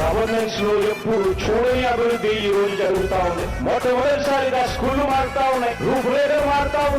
గవర్నెన్స్లో ఎప్పుడు చూడని అభివృద్ధి ఈ రోజు జరుగుతా ఉంది. మొట్టమొదటిసారిగా స్కూళ్ళు మారుతా ఉన్నాయి. రూపురేఖలు మారుతా ఉన్నాయి